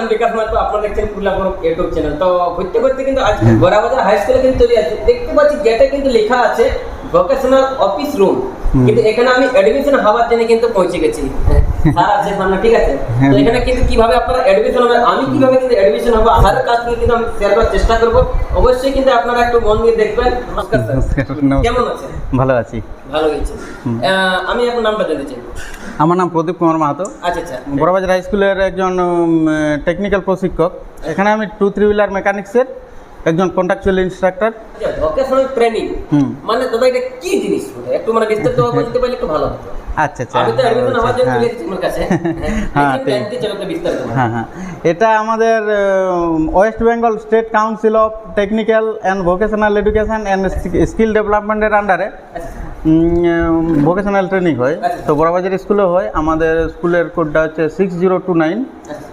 আমি বিকাশ মাত্র আপনারা দেখছেন বড় ইউটিউব চ্যানেল। তো ঘুরতে ঘুরতে কিন্তু আজ গোড়াবাজার হাই স্কুলে কিন্তু চলে আসছে। দেখতে পাচ্ছি গেটে কিন্তু লেখা আছে ভোকেশনাল অফিস রুম কিন্তু এখানে আমি অ্যাডমিশন হওয়ার জন্য কিন্তু পৌঁছে গেছি। হ্যাঁ, স্যার আছে সামনে ঠিক আছে? তো এখানে কিন্তু কীভাবে আপনারা অ্যাডমিশন হবে আমি কীভাবে কিন্তু অ্যাডমিশন হব স্যারের কাছ থেকে কিন্তু আমি শেয়ার করার চেষ্টা করব। অবশ্যই কিন্তু আপনারা একটু মন দিয়ে দেখবেন। নমস্কার স্যার। কেমন আছেন? ভালো আছি। ভালো গেছে আমি আপনার নামটা জানতে চাই। আমার নাম প্রদীপ কুমার মাহাতো। আচ্ছা আচ্ছা। বড়বাজার হাই স্কুলের একজন টেকনিক্যাল প্রশিক্ষক। এখানে আমি টু থ্রি হুইলার মেকানিক্সের একজন কন্ট্রাকচুয়াল ইনস্ট্রাক্টর ভোকেশনাল ট্রেনিং মানে দাদা এটা কি জিনিস? একটু মানে বিস্তারিত বলতে পারলে একটু ভালো হতো। আচ্ছা আচ্ছা। আমি তো অ্যাডমিশন আমার জন্য হ্যাঁ। এসেছি তোমার কাছে। হ্যাঁ, হ্যাঁ বিস্তারিত হ্যাঁ হ্যাঁ। এটা আমাদের West Bengal state council of technical and vocational education and skill ডেভেলপমেন্টের আন্ডারে ভোকেশনাল ট্রেনিং হয়। তো বড়বাজার স্কুলে হয়। আমাদের স্কুলের কোডটা হচ্ছে সিক্স জিরো টু নাইন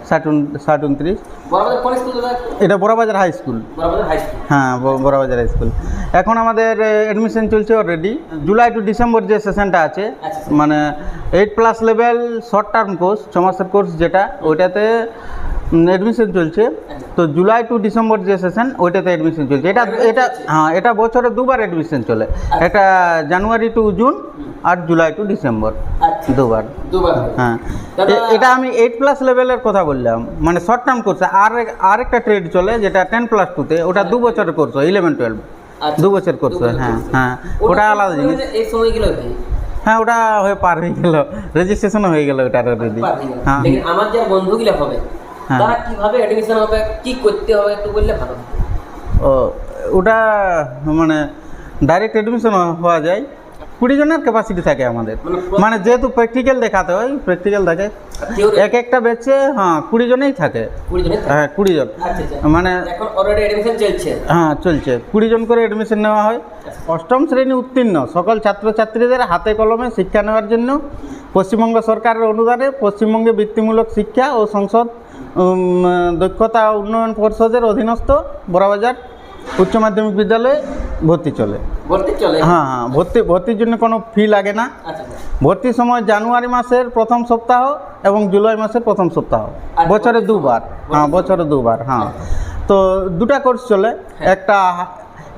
ষাট উন- ষাট উনত্রিশ এটা বড়বাজার হাই স্কুল। হ্যাঁ বড়বাজার হাই স্কুল। এখন আমাদের অ্যাডমিশন চলছে অলরেডি জুলাই টু ডিসেম্বর যে সেশনটা আছে আচ্ছা। মানে eight plus level short term course ছ মাসের কোর্স যেটা ওইটাতে অ্যাডমিশন চলছে। তো জুলাই টু ডিসেম্বর যে সেশন ওইটাতে অ্যাডমিশন চলছে। এটা এটা হ্যাঁ এটা বছরে দুবার অ্যাডমিশন চলে। একটা জানুয়ারি টু জুন আর জুলাই টু ডিসেম্বর আচ্ছা। দুবার। দুবার হ্যাঁ। এটা আমি এইট প্লাস লেভেলের কথা বললাম। মানে শর্ট টার্ম কোর্স আর এক- আর ট্রেড চলে যেটা টেন প্লাস টুতে ওটা দু বছরের কোর্স হয় ইলেভেন টুয়েলভ। দু বছর কোর্স হয় হ্যাঁ হ্যাঁ। ওটা আলাদা জিনিস। এই সময় হ্যাঁ ওটা হয়ে পার হয়ে গেল। রেজিস্ট্রেশনও হয়ে গেল ওটার অলরেডি হয়ে। হ্যাঁ। আমার যে বন্ধুগুলো হবে হ্যাঁ। তারা কীভাবে অ্যাডমিশন হবে কি করতে হবে একটু বললে ভালো ও ওটা মানে ডাইরেক্ট অ্যাডমিশন হওয়া যায়। কুড়ি জনের ক্যাপাসিটি থাকে আমাদের। মানে মানে যেহেতু প্র্যাকটিক্যাল দেখাতে হয় প্র্যাকটিক্যাল থাকে। এক একটা বেচে হ্যাঁ কুড়ি জনেই থাকে? হ্যাঁ কুড়ি জন আচ্ছা আচ্ছা। মানে হ্যাঁ চলছে। কুড়ি জন করে অ্যাডমিশন নেওয়া হয়। অষ্টম শ্রেণি উত্তীর্ণ। সকল ছাত্রছাত্রীদের হাতে কলমে শিক্ষা নেওয়ার জন্য পশ্চিমবঙ্গ সরকারের অনুদানে পশ্চিমবঙ্গে বৃত্তিমূলক শিক্ষা ও সংসদ দক্ষতা উন্নয়ন পর্ষদের অধীনস্থ বড়াবাজার উচ্চ মাধ্যমিক বিদ্যালয়ে ভর্তি চলে। হ্যাঁ হ্যাঁ ভর্তি ভর্তির জন্য কোনো ফি লাগে না। আচ্ছা আচ্ছা। ভর্তির সময় জানুয়ারি মাসের প্রথম সপ্তাহ এবং জুলাই মাসের প্রথম সপ্তাহ। বছরে দুবার। হ্যাঁ বছরে দুবার হ্যাঁ। তো দুটা কোর্স চলে। একটা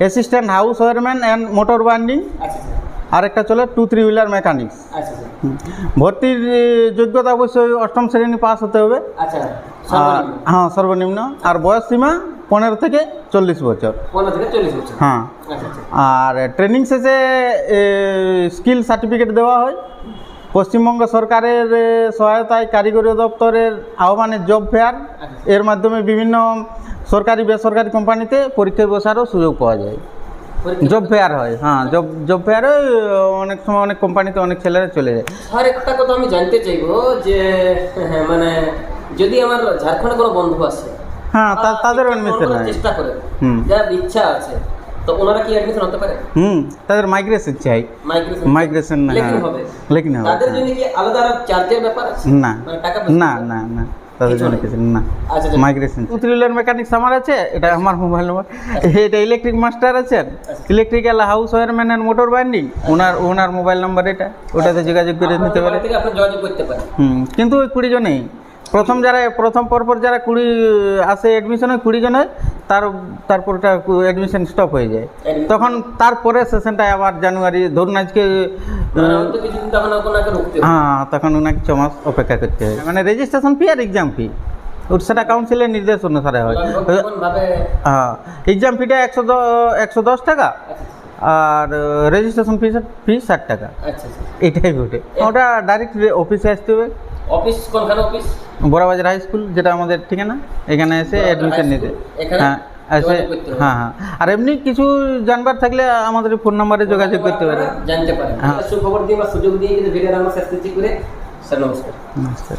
assistant house wireman and motor binding আচ্ছা আচ্ছা। আর একটা চলে টু থ্রি হুইলার মেকানিক্স আচ্ছা আচ্ছা। ভর্তির যোগ্যতা অবশ্যই অষ্টম শ্রেণি পাস হতে হবে। আচ্ছা আর হ্যাঁ সর্বনিম্ন। আর বয়স সীমা পনেরো থেকে চল্লিশ বছর। পনেরো থেকে চল্লিশ বছর। হ্যাঁ। আচ্ছা আচ্ছা। আর ট্রেনিং শেষে স্কিল সার্টিফিকেট দেওয়া হয়। পশ্চিমবঙ্গ সরকারের সহায়তায় কারিগরি দপ্তরের আহ্বানে জব ফেয়ার এর মাধ্যমে বিভিন্ন সরকারি বেসরকারি কোম্পানিতে পরীক্ষায় বসারও সুযোগ পাওয়া যায়। জব ফেয়ার হয় হ্যাঁ জব জব ফেয়ারে অনেক সময় অনেক কোম্পানিতে অনেক ছেলেরা চলে যায়। আর একটা কথা আমি জানতে চাইব যে হ্যাঁ, মানে যদি আমার ঝাড়খণ্ডে কোনো বন্ধু আছে হ্যাঁ তা- তাদের অ্যাডমিশন হয় চেষ্টা করে হুম। যার ইচ্ছা আছে তো ওনারা কি অ্যাডমিশন হতে পারে? হুম তাদের মাইগ্রেশন চাই। মাইগ্রেশন মাইগ্রেশন লেকিন হ্যাঁ। হবে। লেকিন হবে। তাদের জন্য কি আলাদা আর চার্জের ব্যাপার আছে? না। মানে টাকা না না না। তাদের কিছু জন্য নেই। কিছু না। আচ্ছা আচ্ছা। মাইগ্রেশন উত্রিলের মেকানিক্স আমার আছে এটা আমার মোবাইল নম্বর এটা ইলেকট্রিক মাস্টার আছেন electrical house wireman and motor binding ওনার ওনার মোবাইল নাম্বার এটা। ওটাতে যোগাযোগ করে নিতে পারে। মোবাইল থেকে আপনি যোগাযোগ করতে পারেন হুম কিন্তু ওই কুড়ি জনেই। প্রথম যারা প্রথম পরপর যারা কুড়ি আসে অ্যাডমিশন হয় কুড়ি জন হয় তার তারপরটা অ্যাডমিশন স্টপ হয়ে যায়। তখন তারপরে সেশনটা আবার জানুয়ারি ধরুন আজকে মানে। হ্যাঁ তখন ওনাকে ছ মাস অপেক্ষা করতে হয় মানে রেজিস্ট্রেশন ফি আর এক্সাম ফি সেটা কাউন্সিলের নির্দেশ অনুসারে হয়। হ্যাঁ এক্সাম ফিটা একশো একশো দশ টাকা আর রেজিস্ট্রেশন ফি ফি ষাট টাকা। আচ্ছা আচ্ছা। এটাই ওটে ওটা ডাইরেক্ট অফিসে আসতে হবে। অফিস কোনখানে অফিস? বড়বাজার হাই স্কুল যেটা আমাদের ঠিকানা এখানে এসে অ্যাডমিশন নিতে। হ্যাঁ এসে। হ্যাঁ হ্যাঁ। আর এমনি কিছু জানবার থাকলে আমাদের ফোন নাম্বারে যোগাযোগ করতে পারে জানতে পারে হ্যাঁ। সুখবর দিয়ে বা সুযোগ দিয়ে কিন্তু ভিডিওটা আমরা শেষ করে স্যার নমস্কার। নমস্কার।